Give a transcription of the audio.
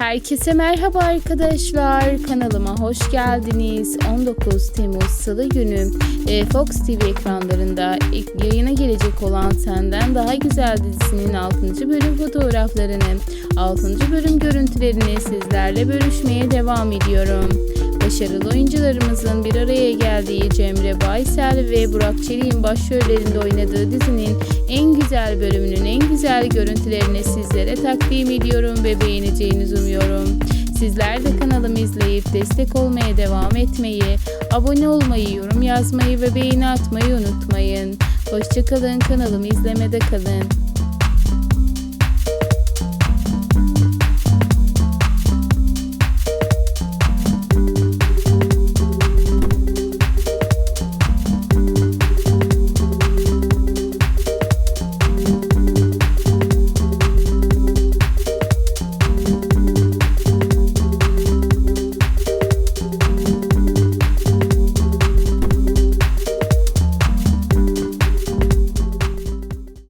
Herkese merhaba arkadaşlar. Kanalıma hoş geldiniz. 19 Temmuz Salı günü e, Fox TV ekranlarında yayına gelecek olan Senden Daha Güzel dizisinin 6. bölüm fotoğraflarını, 6. bölüm görüntülerini sizlerle bölüşmeye devam ediyorum. Başarılı oyuncularımızın bir araya geldiği Cemre Baysel ve Burak Çelik'in başrollerinde oynadığı dizinin en güzel bölümünün en güzel görüntülerini sizlere takdim ediyorum ve beğeneceğinizi umuyorum. Sizler de kanalımı izleyip destek olmaya devam etmeyi, abone olmayı, yorum yazmayı ve beğeni atmayı unutmayın. Hoşçakalın kanalımı izlemede kalın.